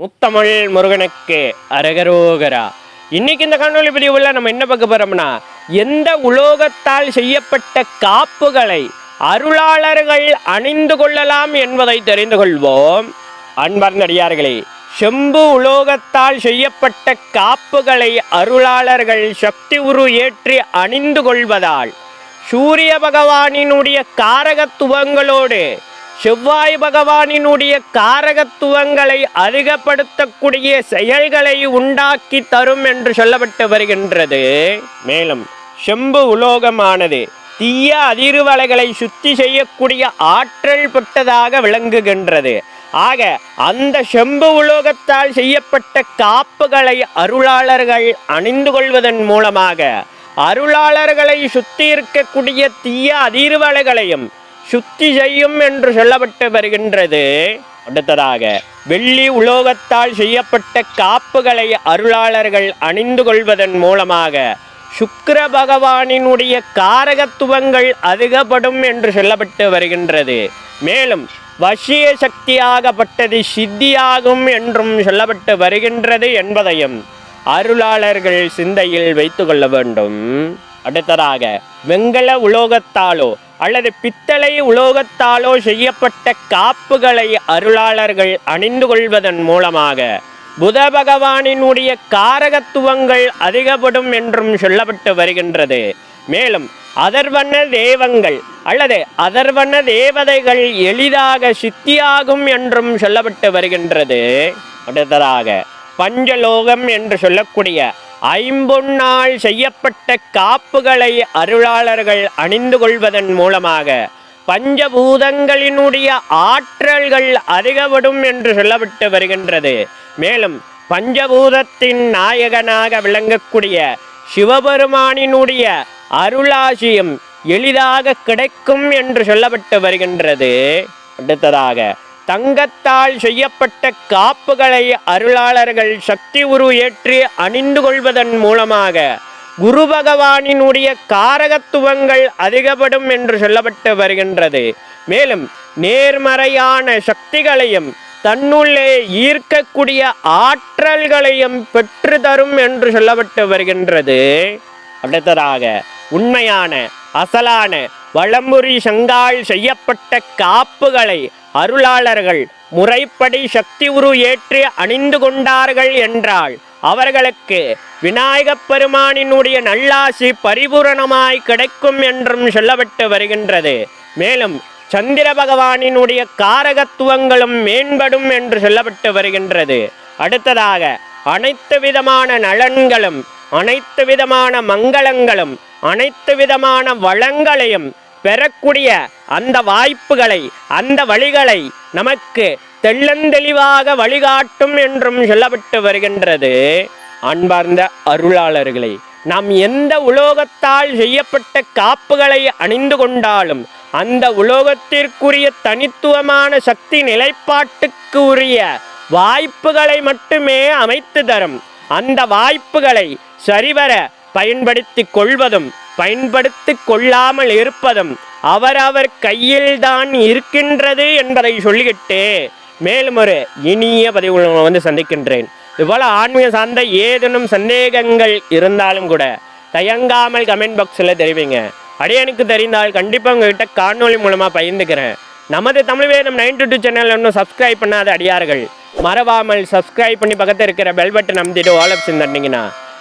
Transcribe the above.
முத்தமிழ் முருகனுக்கு அரகரோகரா. இன்னைக்கு இந்த காணொலி பதிவுல நம்ம என்ன பார்க்க போறோம்னா எந்த உலோகத்தால் செய்யப்பட்ட காப்புகளை அருளாளர்கள் அணிந்து கொள்ளலாம் என்பதை தெரிந்து கொள்வோம். அன்பர்ந்தடியார்களே செம்பு உலோகத்தால் செய்யப்பட்ட காப்புகளை அருளாளர்கள் சக்தி உரு ஏற்றி அணிந்து கொள்வதால் சூரிய பகவானினுடைய காரகத்துவங்களோடு செவ்வாய் பகவானினுடைய காரகத்துவங்களை அதிகப்படுத்தக்கூடிய செயல்களை உண்டாக்கி தரும் என்று சொல்லப்பட்டு வருகின்றது. மேலும் செம்பு உலோகமானது தீய அதிர்வலைகளை சுத்தி செய்யக்கூடிய ஆற்றல் பெற்றதாக விளங்குகின்றது. ஆக அந்த செம்பு உலோகத்தால் செய்யப்பட்ட காப்புகளை அருளாளர்கள் அணிந்து கொள்வதன் மூலமாக அருளாளர்களை சுத்தி இருக்கக்கூடிய தீய அதிர்வலைகளையும் சுத்தி செய்யும் என்று சொல்லப்பட்டு வருகின்றது. அடுத்ததாக வெள்ளி உலோகத்தால் செய்யப்பட்ட காப்புகளை அருளாளர்கள் அணிந்து கொள்வதன் மூலமாக சுக்கிர பகவானினுடைய காரகத்துவங்கள் அதிகப்படும் என்று சொல்லப்பட்டு வருகின்றது. மேலும் வசிய சக்தியாகப்பட்டது சித்தியாகும் என்றும் சொல்லப்பட்டு வருகின்றது என்பதையும் அருளாளர்கள் சிந்தையில் வைத்து கொள்ள வேண்டும். அடுத்ததாக வெங்கல உலோகத்தாலோ அல்லது பித்தளை உலோகத்தாலோ செய்யப்பட்ட காப்புகளை அருளாளர்கள் அணிந்து கொள்வதன் மூலமாக புத பகவானினுடைய காரகத்துவங்கள் அதிகப்படும் என்றும் சொல்லப்பட்டு வருகின்றது. மேலும் அதர்வன தேவங்கள் அல்லது அதர்வன தேவதைகள் எளிதாக சித்தியாகும் என்றும் சொல்லப்பட்டு வருகின்றது. அடுத்ததாக பஞ்சலோகம் என்று சொல்லக்கூடிய ஐம்பொன்னால் செய்யப்பட்ட காப்புகளை அருளாளர்கள் அணிந்து கொள்வதன் மூலமாக பஞ்சபூதங்களினுடைய ஆற்றல்கள் அதிகப்படும் என்று சொல்லப்பட்டு வருகின்றது. மேலும் பஞ்சபூதத்தின் நாயகனாக விளங்கக்கூடிய சிவபெருமானினுடைய அருளாசியம் எளிதாக கிடைக்கும் என்று சொல்லப்பட்டு வருகின்றது. அடுத்ததாக தங்கத்தால் செய்யப்பட்ட காப்புகளை அருளாளர்கள் சக்தி உரு ஏற்றி அணிந்து கொள்வதன் மூலமாக குரு பகவானினுடைய காரகத்துவங்கள் அதிகப்படும் என்று சொல்லப்பட்டு வருகின்றது. மேலும் நேர்மறையான சக்திகளையும் தன்னுள்ளே ஈர்க்கக்கூடிய ஆற்றல்களையும் பெற்று தரும் என்று சொல்லப்பட்டு வருகின்றது. அடுத்ததாக உண்மையான அசலான வளம்புரி சங்கால் செய்யப்பட்ட காப்புகளை அருளாளர்கள் முறைப்படி சக்தி உரு ஏற்றி அணிந்து கொண்டார்கள் என்றால் அவர்களுக்கு விநாயகப் பெருமானினுடைய நல்லாசி பரிபூரணமாய் கிடைக்கும் என்றும் சொல்லப்பட்டு வருகின்றது. மேலும் சந்திர பகவானினுடைய காரகத்துவங்களும் மேம்படும் என்று சொல்லப்பட்டு வருகின்றது. அடுத்ததாக அனைத்து விதமான நலன்களும் அனைத்து விதமான மங்களங்களும் அனைத்து விதமான வளங்களையும் பெறக்கூடிய அந்த வாய்ப்புகளை அந்த வழிகளை நமக்கு தெள்ளந்தெளிவாக வழிகாட்டும் என்றும் சொல்லப்பட்டு வருகின்றது. அன்பார்ந்த அருளாளர்களே நாம் எந்த உலோகத்தால் செய்யப்பட்ட காப்புகளை அணிந்து கொண்டாலும் அந்த உலோகத்திற்குரிய தனித்துவமான சக்தி நிலைப்பாட்டுக்கு உரிய வாய்ப்புகளை மட்டுமே அமைத்து தரும். அந்த வாய்ப்புகளை சரிவர பயன்படுத்தி கொள்வதும் பயன்படுத்தி கொள்ளாமல் இருப்பதும் அவரவர் கையில்தான் இருக்கின்றது என்பதை சொல்லிக்கிட்டு மேலும் ஒரு இனிய பதிவுகளை வந்து சந்திக்கின்றேன். இதுபோல் ஆன்மீக சார்ந்த ஏதேனும் சந்தேகங்கள் இருந்தாலும் கூட தயங்காமல் கமெண்ட் பாக்ஸில் தெரிவிங்க. அடியனுக்கு தெரிந்தால் கண்டிப்பாக உங்ககிட்ட காணொலி மூலமாக பகிர்ந்துக்கிறேன். நமது Tamil Vedam ninety two channel இன்னும் சப்ஸ்கிரைப் பண்ணாத அடியார்கள் மறவாமல் சப்ஸ்கிரைப் பண்ணி பக்கத்தில் இருக்கிற பெல் பட்டன் அமுத்திட்டு ஆல் ஆப்ஷன்